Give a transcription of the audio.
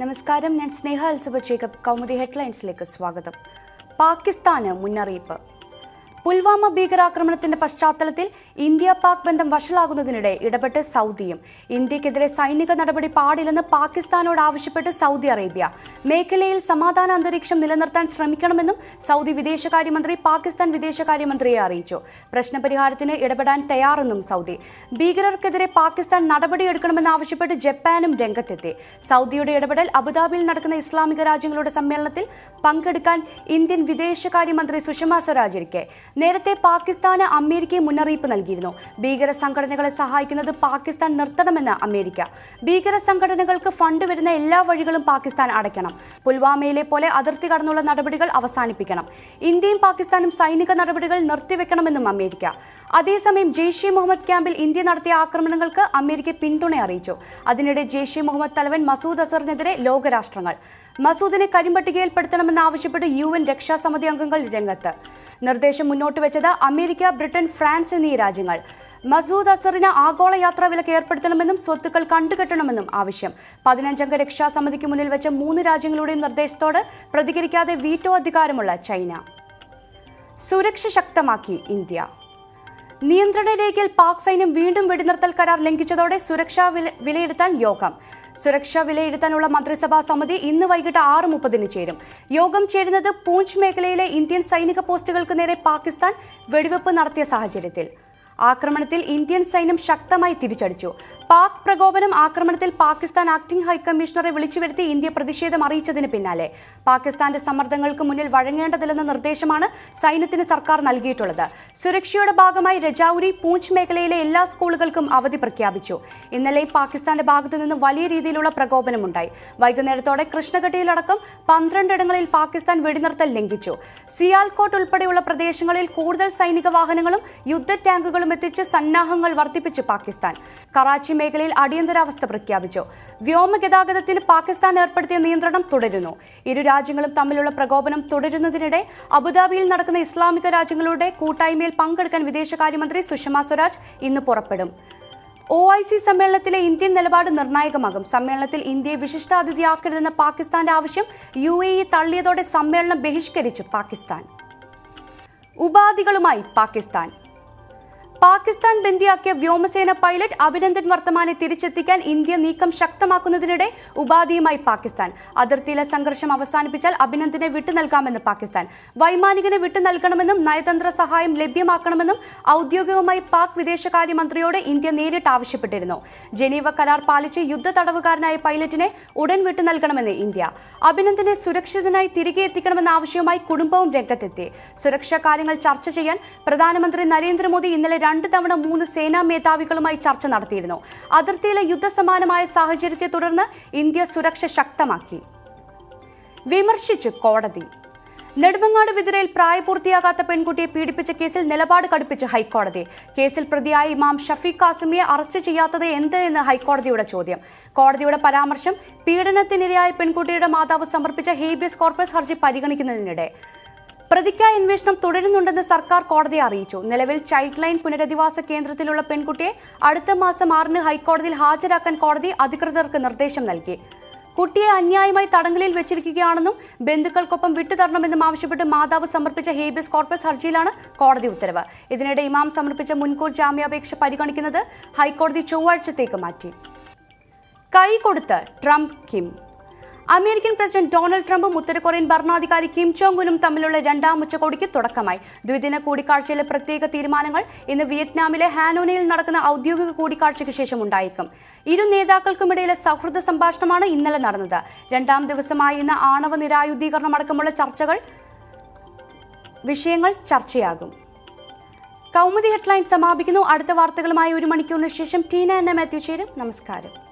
നമസ്കാരം ഞാൻ Sneha Al Sabah Jacob. Kaumudi ഹെഡ്ലൈൻസിലേക്ക് സ്വാഗതം. പാകിസ്ഥാന് മുന്നറിയിപ്പ്. പുൽവാമ ഭീകരാക്രമണത്തിന്റെ പശ്ചാത്തലത്തിൽ ഇന്ത്യ പാക് ബന്ധം വഷളാകുന്നതിനിടെ ഇടപെട്ട് സൗദിയും. ഇന്ത്യക്കെതിരെ സൈനിക നടപടി പാടില്ലെന്ന് പാകിസ്ഥാനോട് ആവശ്യപ്പെട്ട് സൗദി അറേബ്യ. മേഖലയിൽ സമാധാന അന്തരീക്ഷം നിലനിർത്താൻ ശ്രമിക്കണമെന്നും സൗദി വിദേശകാര്യമന്ത്രി പാകിസ്ഥാൻ വിദേശകാര്യമന്ത്രിയെ അറിയിച്ചു. പ്രശ്നപരിഹാരത്തിന് ഇടപെടാൻ തയ്യാറെന്നും സൗദി. ഭീകരർക്കെതിരെ പാകിസ്ഥാൻ നടപടിയെടുക്കണമെന്ന് ആവശ്യപ്പെട്ട് ജപ്പാനും രംഗത്തെത്തി. സൗദിയുടെ ഇടപെടൽ അബുദാബിയിൽ നടക്കുന്ന ഇസ്ലാമിക രാജ്യങ്ങളുടെ സമ്മേളനത്തിൽ പങ്കെടുക്കാൻ ഇന്ത്യൻ വിദേശകാര്യമന്ത്രി സുഷമ സ്വരാജ് ഇരിക്കെ. നേരത്തെ പാകിസ്ഥാന് അമേരിക്കയെ മുന്നറിയിപ്പ് നൽകിയിരുന്നു. ഭീകര സംഘടനകളെ സഹായിക്കുന്നത് പാകിസ്ഥാൻ നിർത്തണമെന്ന് അമേരിക്ക. ഭീകര സംഘടനകൾക്ക് ഫണ്ട് വരുന്ന എല്ലാ വഴികളും പാകിസ്ഥാൻ അടയ്ക്കണം. പുൽവാമയിലെ പോലെ അതിർത്തി കടന്നുള്ള നടപടികൾ അവസാനിപ്പിക്കണം. ഇന്ത്യയും പാകിസ്ഥാനും സൈനിക നടപടികൾ നിർത്തിവെക്കണമെന്നും അമേരിക്ക. അതേസമയം ജെയ്ഷെ മുഹമ്മദ് ക്യാമ്പിൽ ഇന്ത്യ നടത്തിയ ആക്രമണങ്ങൾക്ക് അമേരിക്ക പിന്തുണ അറിയിച്ചു. അതിനിടെ ജെയ്ഷെ മുഹമ്മദ് തലവൻ മസൂദ് അസറിനെതിരെ ലോകരാഷ്ട്രങ്ങൾ. മസൂദിനെ കരിമ്പട്ടികയിൽപ്പെടുത്തണമെന്ന് ആവശ്യപ്പെട്ട് യു എൻ രക്ഷാസമിതി അംഗങ്ങൾ രംഗത്ത്. നിർദ്ദേശം മുന്നോട്ട് വെച്ചത് അമേരിക്ക ബ്രിട്ടൻ ഫ്രാൻസ് എന്നീ രാജ്യങ്ങൾ. മസൂദ് അസറിന് ആഗോള യാത്രാ വിലക്ക് ഏർപ്പെടുത്തണമെന്നും സ്വത്തുക്കൾ കണ്ടുകെട്ടണമെന്നും ആവശ്യം. പതിനഞ്ചംഗ രക്ഷാസമിതിക്ക് മുന്നിൽ വെച്ച മൂന്ന് രാജ്യങ്ങളുടെയും നിർദ്ദേശത്തോട് പ്രതികരിക്കാതെ വീറ്റോ അധികാരമുള്ള ചൈന. സുരക്ഷ ശക്തമാക്കി ഇന്ത്യ. നിയന്ത്രണ രേഖയിൽ പാക് സൈന്യം വീണ്ടും വെടിനിർത്തൽ കരാർ ലംഘിച്ചതോടെ സുരക്ഷാ വിലയിരുത്താൻ യോഗം. സുരക്ഷ വിലയിരുത്താനുള്ള മന്ത്രിസഭാ സമിതി ഇന്ന് വൈകിട്ട് ആറ് മുപ്പതിന് ചേരും. യോഗം ചേരുന്നത് പൂഞ്ച് മേഖലയിലെ ഇന്ത്യൻ സൈനിക പോസ്റ്റുകൾക്ക് നേരെ പാകിസ്ഥാൻ വെടിവെപ്പ് നടത്തിയ സാഹചര്യത്തിൽ. ആക്രമണത്തിൽ ഇന്ത്യൻ സൈന്യം ശക്തമായി തിരിച്ചടിച്ചു. പാക് പ്രകോപനം ആക്രമണത്തിൽ പാകിസ്ഥാൻ ആക്ടിംഗ് ഹൈക്കമ്മീഷണറെ വിളിച്ചു വരുത്തി ഇന്ത്യ പ്രതിഷേധം അറിയിച്ചതിന് പിന്നാലെ. പാകിസ്ഥാന്റെ സമ്മർദ്ദങ്ങൾക്ക് മുന്നിൽ വഴങ്ങേണ്ടതില്ലെന്ന നിർദ്ദേശമാണ് സൈന്യത്തിന് സർക്കാർ നൽകിയിട്ടുള്ളത്. സുരക്ഷയുടെ ഭാഗമായി രജൌരി പൂഞ്ച് മേഖലയിലെ എല്ലാ സ്കൂളുകൾക്കും അവധി പ്രഖ്യാപിച്ചു. ഇന്നലെ പാകിസ്ഥാന്റെ ഭാഗത്തു നിന്ന് വലിയ രീതിയിലുള്ള പ്രകോപനമുണ്ടായി. വൈകുന്നേരത്തോടെ കൃഷ്ണഘട്ടിയിലടക്കം പന്ത്രണ്ടിടങ്ങളിൽ പാകിസ്ഥാൻ വെടിനിർത്തൽ ലംഘിച്ചു. സിയാൽകോട്ട് ഉൾപ്പെടെയുള്ള പ്രദേശങ്ങളിൽ കൂടുതൽ സൈനിക വാഹനങ്ങളും യുദ്ധ ടാങ്കുകളും എത്തിച്ച് സന്നാഹങ്ങൾ വർദ്ധിപ്പിച്ചു പാകിസ്ഥാൻ. കറാച്ചി മേഖലയിൽ അടിയന്തരാവസ്ഥ പ്രഖ്യാപിച്ചു. വ്യോമ ഗതാഗതത്തിന് പാകിസ്ഥാൻ ഏർപ്പെടുത്തിയ നിയന്ത്രണം തുടരുന്നു. ഇരു രാജ്യങ്ങളും തമ്മിലുള്ള പ്രകോപനം തുടരുന്നതിനിടെ അബുദാബിയിൽ നടക്കുന്ന ഇസ്ലാമിക രാജ്യങ്ങളുടെ കൂട്ടായ്മയിൽ പങ്കെടുക്കാൻ വിദേശകാര്യമന്ത്രി സുഷമ സ്വരാജ് ഇന്ന് പുറപ്പെടും. ഒ ഐ സി സമ്മേളനത്തിലെ ഇന്ത്യൻ നിലപാട് നിർണായകമാകും. സമ്മേളനത്തിൽ ഇന്ത്യയെ വിശിഷ്ടാതിഥിയാക്കരുതെന്ന പാകിസ്ഥാന്റെ ആവശ്യം യു എ ഇ തള്ളിയതോടെ സമ്മേളനം ബഹിഷ്കരിച്ചു പാകിസ്ഥാൻ. ഉപാധികളുമായി പാകിസ്ഥാൻ. പാകിസ്ഥാൻ ബന്ദിയാക്കിയ വ്യോമസേന പൈലറ്റ് അഭിനന്ദൻ വർത്തമാനെ തിരിച്ചെത്തിക്കാൻ ഇന്ത്യ നീക്കം ശക്തമാക്കുന്നതിനിടെ ഉപാധിയുമായി പാകിസ്ഥാൻ. അതിർത്തിയിലെ സംഘർഷം അവസാനിപ്പിച്ചാൽ അഭിനന്ദനെ വിട്ടു നൽകാമെന്ന് പാകിസ്ഥാൻ. വൈമാനികനെ വിട്ടു നൽകണമെന്നും നയതന്ത്ര സഹായം ലഭ്യമാക്കണമെന്നും ഔദ്യോഗികമായി പാക് വിദേശകാര്യമന്ത്രിയോട് ഇന്ത്യ നേരിട്ട് ആവശ്യപ്പെട്ടിരുന്നു. ജനീവ കരാർ പാലിച്ച് യുദ്ധ തടവുകാരനായ പൈലറ്റിനെ ഉടൻ വിട്ടു നൽകണമെന്ന് ഇന്ത്യ. അഭിനന്ദനെ സുരക്ഷിതനായി തിരികെ എത്തിക്കണമെന്ന ആവശ്യവുമായി കുടുംബവും രംഗത്തെത്തി. സുരക്ഷാ കാര്യങ്ങൾ ചർച്ച ചെയ്യാൻ പ്രധാനമന്ത്രി നരേന്ദ്രമോദി ഇന്നലെ രണ്ട് തവണ മൂന്ന് സേനാ മേധാവികളുമായി ചർച്ച നടത്തിയിരുന്നു. അതിർത്തിയിലെ യുദ്ധസമാനമായ സാഹചര്യത്തെ തുടർന്ന് ഇന്ത്യ സുരക്ഷ ശക്തമാക്കി. വിമർശിച്ച് കോടതി. നെടുമങ്ങാട് വിതിരയിൽ പ്രായപൂർത്തിയാകാത്ത പെൺകുട്ടിയെ പീഡിപ്പിച്ച കേസിൽ നിലപാട് കടുപ്പിച്ച് ഹൈക്കോടതി. കേസിൽ പ്രതിയായ ഇമാം ഷഫീഖ് കാസിമിയെ അറസ്റ്റ് ചെയ്യാത്തത് എന്ത് എന്ന് ഹൈക്കോടതിയുടെ ചോദ്യം. കോടതിയുടെ പരാമർശം പീഡനത്തിനിരയായ പെൺകുട്ടിയുടെ മാതാവ് സമർപ്പിച്ച ഹേബിയസ് കോർപ്പസ് ഹർജി പരിഗണിക്കുന്നതിനിടെ. പ്രതിക്കായ അന്വേഷണം തുടരുന്നുണ്ടെന്ന് സർക്കാർ കോടതിയെ അറിയിച്ചു. നിലവിൽ ചൈൽഡ് ലൈൻ പുനരധിവാസ കേന്ദ്രത്തിലുള്ള പെൺകുട്ടിയെ അടുത്ത മാസം ആറിന് ഹൈക്കോടതിയിൽ ഹാജരാക്കാൻ കോടതി അധികൃതർക്ക് നിർദ്ദേശം നൽകി. കുട്ടിയെ അന്യായമായി തടങ്കലിൽ വെച്ചിരിക്കുകയാണെന്നും ബന്ധുക്കൾക്കൊപ്പം വിട്ടുതരണമെന്നും ആവശ്യപ്പെട്ട് മാതാവ് സമർപ്പിച്ച ഹേബിയസ് കോർപ്പസ് ഹർജിയിലാണ് കോടതി ഉത്തരവ്. ഇതിനിടെ ഇമാം സമർപ്പിച്ച മുൻകൂർ ജാമ്യാപേക്ഷ പരിഗണിക്കുന്നത് ഹൈക്കോടതി ചൊവ്വാഴ്ചത്തേക്ക് മാറ്റി. കൈ കൊടുത്ത് Trump Kim. American president Donald ട്രംപും ഉത്തരകൊറിയൻ ഭരണാധികാരി കിം ചോങ് ഉനും തമ്മിലുള്ള രണ്ടാം ഉച്ചകോടിക്ക് തുടക്കമായി. ദ്വിദിന കൂടിക്കാഴ്ചയിലെ പ്രത്യേക തീരുമാനങ്ങൾ ഇന്ന് വിയറ്റ്നാമിലെ ഹാനോനയിൽ നടക്കുന്ന ഔദ്യോഗിക കൂടിക്കാഴ്ചയ്ക്ക് ശേഷം ഉണ്ടായേക്കും ഇരു നേതാക്കൾക്കുമിടയിലെ സൗഹൃദ സംഭാഷണമാണ് ഇന്നലെ നടന്നത്. രണ്ടാം ദിവസമായ ഇന്ന് ആണവ നിരായുധീകരണം അടക്കമുള്ള ചർച്ചകൾ വിഷയങ്ങൾ ചർച്ചയാകും. കൗമുദി ഹെഡ്ലൈൻ സമാപിക്കുന്നു. അടുത്ത വാർത്തകളുമായി ഒരു മണിക്കൂറിന് ശേഷം ടീന എന്ന മാത്യു ചേരും. നമസ്കാരം.